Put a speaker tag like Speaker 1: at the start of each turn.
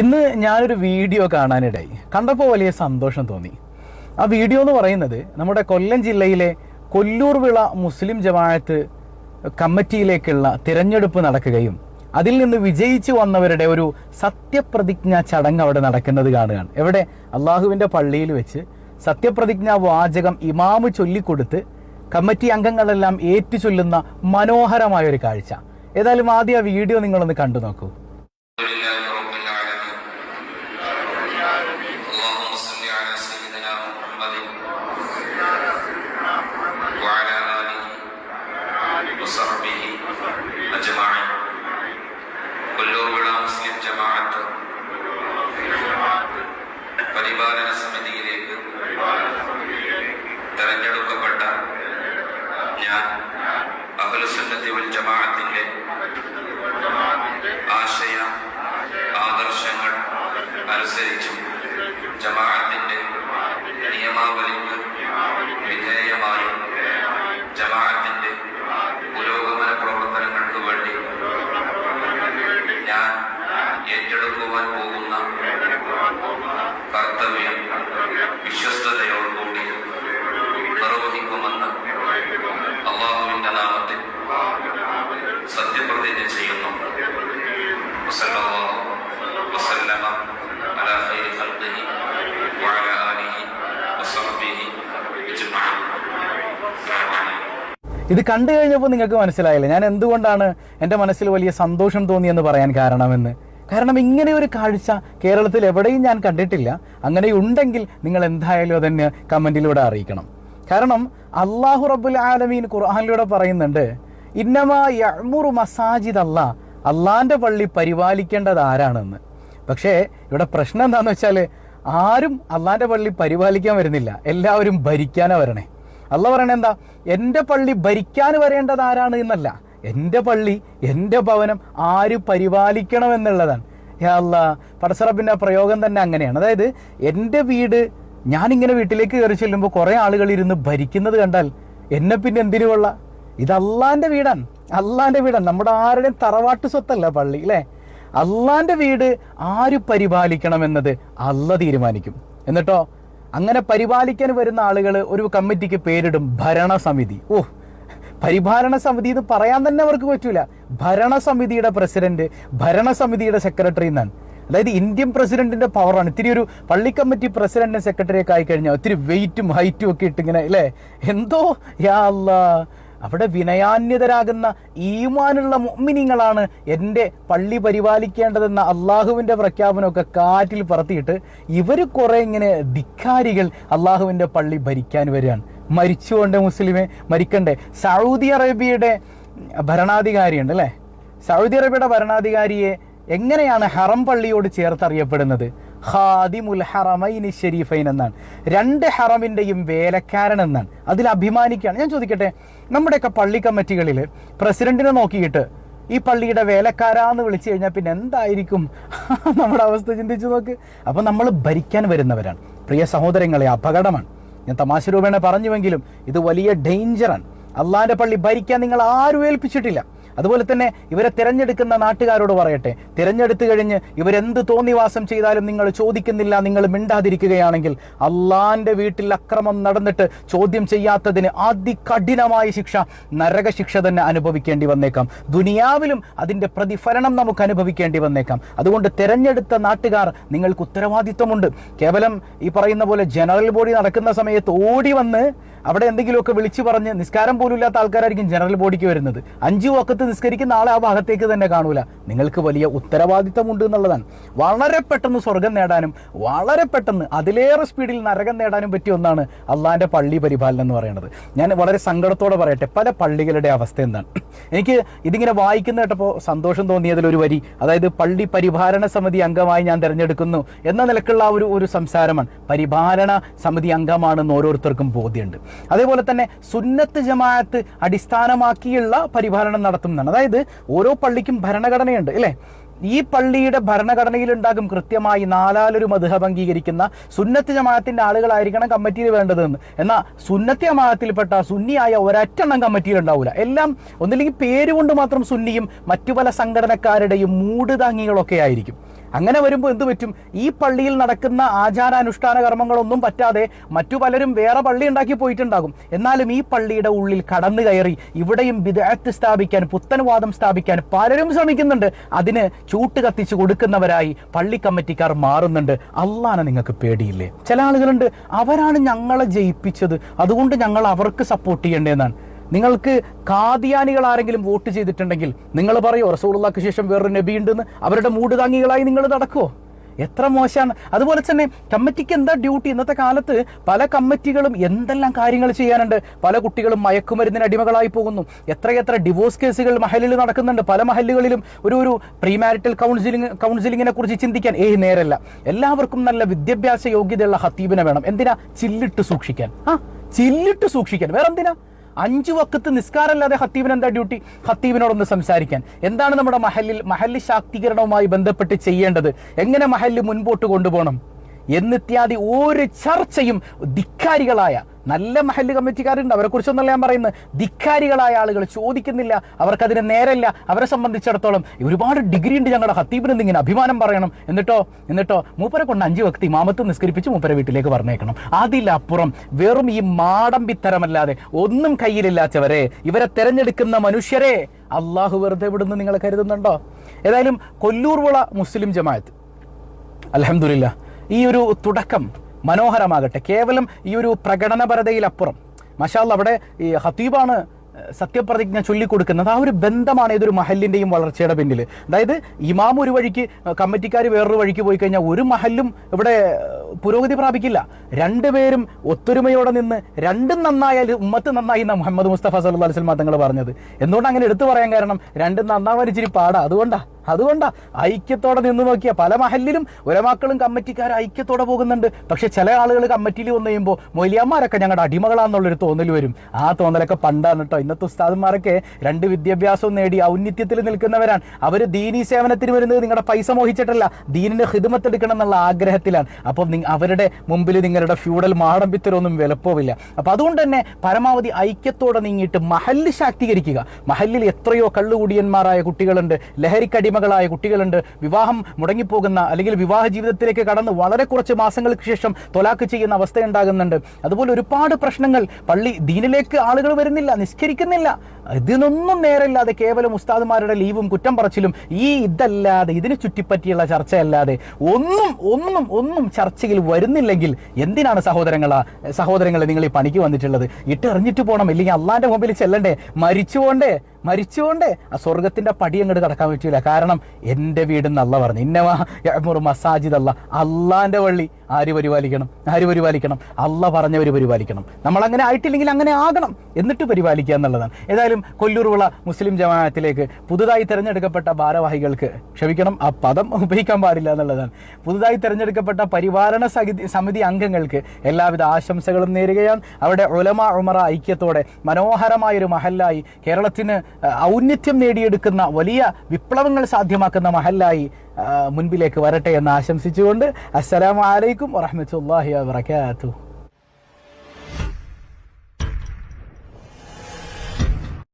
Speaker 1: ഇന്ന് ഞാനൊരു വീഡിയോ കാണാനിടയായി. കണ്ടപ്പോൾ വലിയ സന്തോഷം തോന്നി. ആ വീഡിയോ എന്ന് പറയുന്നത് നമ്മുടെ കൊല്ലം ജില്ലയിലെ കൊല്ലൂർ വിള മുസ്ലിം ജമാഅത്ത് കമ്മിറ്റിയിലേക്കുള്ള തിരഞ്ഞെടുപ്പ് നടക്കുകയും അതിൽ നിന്ന് വിജയിച്ചു വന്നവരുടെ ഒരു സത്യപ്രതിജ്ഞ ചടങ്ങ് അവിടെ നടക്കുന്നത് കാണുകയാണ്. എവിടെ? അള്ളാഹുവിന്റെ പള്ളിയിൽ വെച്ച് സത്യപ്രതിജ്ഞാ വാചകം ഇമാമ് ചൊല്ലിക്കൊടുത്ത് കമ്മിറ്റി അംഗങ്ങളെല്ലാം ഏറ്റു ചൊല്ലുന്ന മനോഹരമായ ഒരു കാഴ്ച. ഏതായാലും ആദ്യം ആ വീഡിയോ നിങ്ങളൊന്ന് കണ്ടു നോക്കൂ. ഇത് കണ്ടു കഴിഞ്ഞപ്പോൾ നിങ്ങൾക്ക് മനസ്സിലായില്ല? ഞാൻ എന്തുകൊണ്ടാണ് എന്റെ മനസ്സിൽ വലിയ സന്തോഷം തോന്നിയെന്ന് പറയാൻ കാരണമെന്ന്? കാരണം ഇങ്ങനെ ഒരു കാഴ്ച കേരളത്തിൽ എവിടെയും ഞാൻ കണ്ടിട്ടില്ല. അങ്ങനെ ഉണ്ടെങ്കിൽ നിങ്ങൾ എന്തായാലും അതെന്നെ കമന്റിലൂടെ അറിയിക്കണം. കാരണം അള്ളാഹു റബ്ബുൽ ആലമീൻ ഖുർആാനിലൂടെ പറയുന്നുണ്ട് ഇന്നമാ യഅ്മുറു മസാജിദ് അല്ല അള്ളാന്റെ പള്ളി പരിപാലിക്കേണ്ടത് ആരാണെന്ന്. പക്ഷേ ഇവിടെ പ്രശ്നം എന്താണെന്ന് വെച്ചാൽ ആരും അള്ളാന്റെ പള്ളി പരിപാലിക്കാൻ വരുന്നില്ല. എല്ലാവരും ഭരിക്കാനാണ് വരണേ. അല്ല പറയണ എന്താ? എന്റെ പള്ളി ഭരിക്കാൻ വരേണ്ടത് ആരാണ് എന്നല്ല. എന്റെ പള്ളി എന്റെ ഭവനം ആര് പരിപാലിക്കണം എന്നുള്ളതാണ്. അല്ല പടസറബിന്റെ പ്രയോഗം തന്നെ അങ്ങനെയാണ്. അതായത് എന്റെ വീട് ഞാനിങ്ങനെ വീട്ടിലേക്ക് കയറി ചെല്ലുമ്പോൾ കുറേ ആളുകൾ ഇരുന്ന് ഭരിക്കുന്നത് കണ്ടാൽ എന്നെ പിന്നെ എന്തിനു കൊള്ള? ഇത് അള്ളാന്റെ വീടാണ്. അള്ളാന്റെ വീടാണ്. നമ്മുടെ ആരുടെയും തറവാട്ട് സ്വത്തല്ല പള്ളി അല്ലേ അള്ളാന്റെ വീട് ആര് പരിപാലിക്കണം എന്നത് അല്ല തീരുമാനിക്കും. എന്നിട്ടോ? അങ്ങനെ പരിപാലിക്കാൻ വരുന്ന ആളുകൾ ഒരു കമ്മിറ്റിക്ക് പേരിടും ഭരണസമിതി. ഓ പരിപാലന സമിതി എന്ന് പറയാൻ തന്നെ അവർക്ക് പറ്റൂല. ഭരണസമിതിയുടെ പ്രസിഡന്റ് ഭരണസമിതിയുടെ സെക്രട്ടറി എന്നാണ്. അതായത് ഇന്ത്യൻ പ്രസിഡന്റിന്റെ പവറാണ്. ഇത്തിരി ഒരു പള്ളി കമ്മിറ്റി പ്രസിഡന്റ് സെക്രട്ടറി ഒക്കെ ആയി കഴിഞ്ഞാൽ ഒത്തിരി വെയിറ്റും ഹൈറ്റും ഒക്കെ ഇട്ടിങ്ങനെ അല്ലേ? എന്തോ യാ അവിടെ വിനയാന്യതരാകുന്ന ഈമാനുള്ള മുഅ്മിനീങ്ങളാണ് എന്റെ പള്ളി പരിപാലിക്കേണ്ടതെന്ന അള്ളാഹുവിന്റെ പ്രഖ്യാപനമൊക്കെ കാറ്റിൽ പറത്തിയിട്ട് ഇവർ കുറെ ഇങ്ങനെ ധിക്കാരികൾ അള്ളാഹുവിന്റെ പള്ളി ഭരിക്കാൻ വരികയാണ്. മരിച്ചുകൊണ്ട് മുസ്ലിമെ മരിക്കണ്ടേ? സൗദി അറേബ്യയുടെ ഭരണാധികാരിയുണ്ട് അല്ലേ? സൗദി അറേബ്യയുടെ ഭരണാധികാരിയെ എങ്ങനെയാണ് ഹറം പള്ളിയോട് ചേർത്തറിയപ്പെടുന്നത്? ഖാദിമുൽ ഹറമൈനി ഷെരീഫൈൻ എന്നാണ്. രണ്ട് ഹറമിന്റെയും വേലക്കാരൻ എന്നാണ്. അതിൽ അഭിമാനിക്കുകയാണ്. ഞാൻ ചോദിക്കട്ടെ നമ്മുടെയൊക്കെ പള്ളി കമ്മിറ്റികളിൽ പ്രസിഡന്റിനെ നോക്കിയിട്ട് ഈ പള്ളിയുടെ വേലക്കാരാന്ന് വിളിച്ചു കഴിഞ്ഞാൽ പിന്നെ എന്തായിരിക്കും? നമ്മുടെ അവസ്ഥ ചിന്തിച്ചു നോക്ക്. അപ്പോൾ നമ്മൾ ഭരിക്കാൻ വരുന്നവരാണ്. പ്രിയ സഹോദരങ്ങളെ അപകടമാണ്. ഞാൻ തമാശ രൂപേണ പറഞ്ഞുവെങ്കിലും ഇത് വലിയ ഡേഞ്ചറാണ്. അള്ളാന്റെ പള്ളി ഭരിക്കാൻ നിങ്ങൾ ആരും ഏൽപ്പിച്ചിട്ടില്ല. അതുപോലെ തന്നെ ഇവരെ തിരഞ്ഞെടുക്കുന്ന നാട്ടുകാരോട് പറയട്ടെ. തിരഞ്ഞെടുത്തു കഴിഞ്ഞ് ഇവരെന്ത് തോന്നിവാസം ചെയ്താലും നിങ്ങൾ ചോദിക്കുന്നില്ല നിങ്ങൾ മിണ്ടാതിരിക്കുകയാണെങ്കിൽ അള്ളാന്റെ വീട്ടിൽ അക്രമം നടന്നിട്ട് ചോദ്യം ചെയ്യാത്തതിന് അതികഠിനമായ ശിക്ഷ നരകശിക്ഷ തന്നെ അനുഭവിക്കേണ്ടി വന്നേക്കാം. ദുനിയാവിലും അതിന്റെ പ്രതിഫലനം നമുക്ക് അനുഭവിക്കേണ്ടി വന്നേക്കാം. അതുകൊണ്ട് തിരഞ്ഞെടുത്ത നാട്ടുകാർ നിങ്ങൾക്ക് ഉത്തരവാദിത്വമുണ്ട്. കേവലം ഈ പറയുന്ന പോലെ ജനറൽ ബോഡി നടക്കുന്ന സമയത്ത് ഓടി വന്ന് അവിടെ എന്തെങ്കിലുമൊക്കെ വിളിച്ചു പറഞ്ഞ് നിസ്കാരം പോലും ഇല്ലാത്ത ആൾക്കാരായിരിക്കും ജനറൽ ബോഡിക്ക് വരുന്നത്. അഞ്ചു വക്കത്ത് നിസ്കരിക്കുന്ന ആളെ ആ ഭാഗത്തേക്ക് തന്നെ കാണൂല. നിങ്ങൾക്ക് വലിയ ഉത്തരവാദിത്തമുണ്ട് എന്നുള്ളതാണ്. വളരെ പെട്ടെന്ന് സ്വർഗം നേടാനും വളരെ പെട്ടെന്ന് അതിലേറെ സ്പീഡിൽ നരകം നേടാനും പറ്റിയ ഒന്നാണ് അള്ളാന്റെ പള്ളി പരിപാലനം എന്ന് പറയുന്നത്. ഞാൻ വളരെ സങ്കടത്തോടെ പറയട്ടെ പല പള്ളികളുടെ അവസ്ഥ എന്താണ്? എനിക്ക് ഇതിങ്ങനെ വായിക്കുന്ന കേട്ടപ്പോൾ സന്തോഷം തോന്നിയതിൽ ഒരു വരി അതായത് പള്ളി പരിപാലന സമിതി അംഗമായി ഞാൻ തിരഞ്ഞെടുക്കുന്നു എന്ന നിലക്കുള്ള ഒരു ഒരു സംസാരമാണ്. പരിപാലന സമിതി അംഗമാണെന്ന് ഓരോരുത്തർക്കും ബോധ്യമുണ്ട്. അതേപോലെ തന്നെ സുന്നത്ത് ജമാഅത്ത് അടിസ്ഥാനമാക്കിയുള്ള പരിപാലനം നടത്തുന്നതാണ്. അതായത് ഓരോ പള്ളിക്കും ഭരണഘടനയുണ്ട് അല്ലേ? ഈ പള്ളിയുടെ ഭരണഘടനയിൽ ഉണ്ടാകും കൃത്യമായി നാലാലൊരു മധുഹബ് അംഗീകരിക്കുന്ന സുന്നത്ത് ജമാഅത്തിന്റെ ആളുകളായിരിക്കണം കമ്മിറ്റിയിൽ വേണ്ടതെന്ന്. എന്നാൽ സുന്നത്ത് ജമാഅത്തിൽപ്പെട്ട സുന്നിയായ ഒരറ്റെണ്ണം കമ്മിറ്റിയിൽ ഉണ്ടാവില്ല എല്ലാം ഒന്നില്ലെങ്കിൽ പേരുകൊണ്ട് മാത്രം സുന്നിയും മറ്റു പല സംഘടനക്കാരുടെയും മൂട് താങ്ങികളൊക്കെ ആയിരിക്കും. അങ്ങനെ വരുമ്പോൾ എന്ത് പറ്റും? ഈ പള്ളിയിൽ നടക്കുന്ന ആചാരാനുഷ്ഠാന കർമ്മങ്ങളൊന്നും പറ്റാതെ മറ്റു പലരും വേറെ പള്ളി ഉണ്ടാക്കി പോയിട്ടുണ്ടാകും. എന്നാലും ഈ പള്ളിയുടെ ഉള്ളിൽ കടന്നു കയറി ഇവിടെയും വിദഗ്ധ സ്ഥാപിക്കാൻ പുത്തൻവാദം സ്ഥാപിക്കാൻ പലരും ശ്രമിക്കുന്നുണ്ട്. അതിന് ചൂട്ട് കത്തിച്ച് കൊടുക്കുന്നവരായി പള്ളി കമ്മിറ്റിക്കാർ മാറുന്നുണ്ട്. അള്ളാനെ നിങ്ങൾക്ക് പേടിയില്ലേ? ചില ആളുകളുണ്ട് അവരാണ് ഞങ്ങളെ ജയിപ്പിച്ചത്. അതുകൊണ്ട് ഞങ്ങൾ അവർക്ക് സപ്പോർട്ട് ചെയ്യേണ്ടതെന്നാണ്. നിങ്ങൾക്ക് കാദിയാനികൾ ആരെങ്കിലും വോട്ട് ചെയ്തിട്ടുണ്ടെങ്കിൽ നിങ്ങൾ പറയോ റസൂലുള്ളാക്ക് ശേഷം വേറൊരു നബി ഉണ്ടെന്ന് അവരുടെ മൂട് താങ്ങികളായി നിങ്ങൾ നടക്കുമോ എത്ര മോശമാണ്. അതുപോലെ തന്നെ കമ്മിറ്റിക്ക് എന്താ ഡ്യൂട്ടി? ഇന്നത്തെ കാലത്ത് പല കമ്മിറ്റികളും എന്തെല്ലാം കാര്യങ്ങൾ ചെയ്യാനുണ്ട്. പല കുട്ടികളും മയക്കുമരുന്നിന് അടിമകളായി പോകുന്നു. എത്രയെത്ര ഡിവോഴ്സ് കേസുകൾ മഹലിൽ നടക്കുന്നുണ്ട്. പല മഹലുകളിലും ഒരു ഒരു പ്രീമാരിറ്റൽ കൗൺസിലിംഗ് കൗൺസിലിങ്ങിനെ കുറിച്ച് ചിന്തിക്കാൻ ഏയ് നേരല്ല. എല്ലാവർക്കും നല്ല വിദ്യാഭ്യാസ യോഗ്യതയുള്ള ഹത്തീബിനെ വേണം. എന്തിനാ? ചില്ലിട്ട് സൂക്ഷിക്കാൻ. ആ ചില്ലിട്ട് സൂക്ഷിക്കാൻ. വേറെ എന്തിനാ അഞ്ചു വക്കത്ത് നിസ്കാരമല്ലാതെ ഹത്തീബിന് എന്താ ഡ്യൂട്ടി ഹത്തീബിനോടൊന്ന് സംസാരിക്കാൻ. എന്താണ് നമ്മുടെ മഹലിൽ മഹല്ലി ശാക്തീകരണവുമായി ബന്ധപ്പെട്ട് ചെയ്യേണ്ടത്? എങ്ങനെ മഹല്ല് മുൻപോട്ട് കൊണ്ടുപോകണം? എന്നിത്യാദി ഒരു ചർച്ചയും ധിക്കാരികളായ നല്ല മഹല്ല് കമ്മിറ്റിക്കാരുണ്ട്. അവരെ കുറിച്ചൊന്നല്ല ഞാൻ പറയുന്നത്. ധിക്കാരികളായ ആളുകൾ ചോദിക്കുന്നില്ല. അവർക്കതിന് നേരല്ല. അവരെ സംബന്ധിച്ചിടത്തോളം ഒരുപാട് ഡിഗ്രി ഉണ്ട് ഞങ്ങളുടെ ഹത്തീബിന് ഇങ്ങനെ അഭിമാനം പറയണം. എന്നിട്ടോ എന്നിട്ടോ മൂപ്പരെ കൊണ്ട് അഞ്ച് വ്യക്തി മാമത്ത് നിസ്കരിപ്പിച്ച് മൂപ്പരെ വീട്ടിലേക്ക് പറഞ്ഞേക്കണം. അതിലപ്പുറം വെറും ഈ മാടമ്പിത്തരമല്ലാതെ ഒന്നും കയ്യിലില്ലാത്തവരെ ഇവരെ തെരഞ്ഞെടുക്കുന്ന മനുഷ്യരെ അള്ളാഹു വെറുതെ വിടുന്നു നിങ്ങൾ കരുതുന്നുണ്ടോ? ഏതായാലും കൊല്ലൂർവിള മുസ്ലിം ജമാഅത്ത്. അലഹമില്ല ഈ ഒരു തുടക്കം മനോഹരമാകട്ടെ. കേവലം ഈ ഒരു പ്രകടനപരതയിലപ്പുറം. മഷാൽ അവിടെ ഈ ഹത്തീബാണ് സത്യപ്രതിജ്ഞ ചൊല്ലിക്കൊടുക്കുന്നത്. ആ ഒരു ബന്ധമാണ് ഏതൊരു മഹലിന്റെയും വളർച്ചയുടെ പിന്നിൽ അതായത് ഇമാം ഒരു വഴിക്ക് കമ്മിറ്റിക്കാർ വേറൊരു വഴിക്ക് പോയി കഴിഞ്ഞാൽ ഒരു മഹലും ഇവിടെ പുരോഗതി പ്രാപിക്കില്ല. രണ്ടുപേരും ഒത്തൊരുമയോടെ നിന്ന് രണ്ടും നന്നായാൽ ഉമ്മത്ത് നന്നായി മുഹമ്മദ് മുസ്തഫ സല്ലു അലൈഹി സ്വലമ തങ്ങൾ പറഞ്ഞത്. എന്തുകൊണ്ട് അങ്ങനെ എടുത്തു പറയാൻ കാരണം രണ്ടും നന്നാവാൻ ഇച്ചിരി പാടാ. അതുകൊണ്ടാ. അതുകൊണ്ടാ ഐക്യത്തോടെ നിന്ന് നോക്കിയ പല മഹലിലും ഒരമാക്കളും കമ്മിറ്റിക്കാർ ഐക്യത്തോടെ പോകുന്നുണ്ട്. പക്ഷെ ചില ആളുകൾ കമ്മിറ്റിയിൽ വന്നു കഴിയുമ്പോൾ മൊലിയന്മാരൊക്കെ ഞങ്ങളുടെ അടിമകളാന്നുള്ളൊരു തോന്നൽ വരും. ആ തോന്നലൊക്കെ പണ്ടാണ് കേട്ടോ ഇന്നത്തെ ഉസ്താദന്മാരൊക്കെ രണ്ട് വിദ്യാഭ്യാസവും നേടി ഔന്നിത്യത്തിൽ നിൽക്കുന്നവരാണ്. അവർ ദീനി സേവനത്തിന് വരുന്നത് നിങ്ങളുടെ പൈസ മോഹിച്ചിട്ടല്ല. ദീനിന്റെ ഹിദമത്ത് എടുക്കണം എന്നുള്ള ആഗ്രഹത്തിലാണ്. അപ്പം അവരുടെ മുമ്പിൽ നിങ്ങളുടെ ഫ്യൂഡൽ മാടമ്പിത്തരൊന്നും വിലപ്പോവില്ല. അപ്പം അതുകൊണ്ട് തന്നെ പരമാവധി ഐക്യത്തോടെ നീങ്ങിയിട്ട് മഹല്ല് ശാക്തീകരിക്കുക. മഹല്ലിൽ എത്രയോ കള്ളുകൂടിയന്മാരായ കുട്ടികളുണ്ട്. ലഹരിക്കടിമകളായ കുട്ടികളുണ്ട്. വിവാഹം മുടങ്ങിപ്പോകുന്ന അല്ലെങ്കിൽ വിവാഹ ജീവിതത്തിലേക്ക് കടന്ന് വളരെ കുറച്ച് മാസങ്ങൾക്ക് ശേഷം തൊലാക്ക് ചെയ്യുന്ന അവസ്ഥ ഉണ്ടാകുന്നുണ്ട്. അതുപോലെ ഒരുപാട് പ്രശ്നങ്ങൾ പള്ളി ദീനിലേക്ക് ആളുകൾ വരുന്നില്ല നിസ്കരിക്കുന്നില്ല. ഇതിനൊന്നും നേരമില്ലാതെ കേവലം ഉസ്താദുമാരുടെ ലീവും കുറ്റം പറച്ചിലും ഈ ഇതല്ലാതെ ഇതിനെ ചുറ്റിപ്പറ്റിയുള്ള ചർച്ചയല്ലാതെ ഒന്നും ഒന്നും ഒന്നും ചർച്ചയിൽ വരുന്നില്ലെങ്കിൽ എന്തിനാണ് സഹോദരങ്ങളാ സഹോദരങ്ങളെ നിങ്ങൾ ഈ പണിക്ക് വന്നിട്ടുള്ളത്? ഇട്ടെറിഞ്ഞിട്ട് പോകണം ഇല്ലെങ്കിൽ അള്ളാന്റെ മുമ്പിൽ ചെല്ലണ്ടേ? മരിച്ചുകൊണ്ടേ മരിച്ചുകൊണ്ടേ ആ സ്വർഗത്തിന്റെ പടി അങ്ങോട്ട് കടക്കാൻ പറ്റൂല കാരണം എന്റെ വീടെന്ന് അല്ല പറഞ്ഞു. ഇന്നവാ മസാജിദ് അല്ല അള്ളാന്റെ വള്ളി ആര് പരിപാലിക്കണം? ആര് പരിപാലിക്കണം? അല്ല പറഞ്ഞവർ പരിപാലിക്കണം. നമ്മൾ അങ്ങനെ ആയിട്ടില്ലെങ്കിൽ അങ്ങനെ ആകണം. എന്നിട്ട് പരിപാലിക്കുക എന്നുള്ളതാണ്. ഏതായാലും കൊല്ലൂർവിള മുസ്ലിം ജമാഅത്തിലേക്ക് പുതുതായി തിരഞ്ഞെടുക്കപ്പെട്ട ഭാരവാഹികൾക്ക് ക്ഷമിക്കണം ആ പദം ഉപയോഗിക്കാൻ പാടില്ല എന്നുള്ളതാണ്. പുതുതായി തിരഞ്ഞെടുക്കപ്പെട്ട പരിപാലന സമിതി അംഗങ്ങൾക്ക് എല്ലാവിധ ആശംസകളും നേരുകയാണ്. അവിടെ ഉലമ ഉമറ ഐക്യത്തോടെ മനോഹരമായൊരു മഹല്ലായി കേരളത്തിന് ഔന്നിത്യം നേടിയെടുക്കുന്ന വലിയ വിപ്ലവങ്ങൾ സാധ്യമാക്കുന്ന മഹല്ലായി മുൻപിലേക്ക് വരട്ടെ എന്ന് ആശംസിച്ചുകൊണ്ട് അസ്സലാമലൈക്കും അലൈക്കും വറഹ്മത്തുള്ളാഹി വബറകാതുഹു.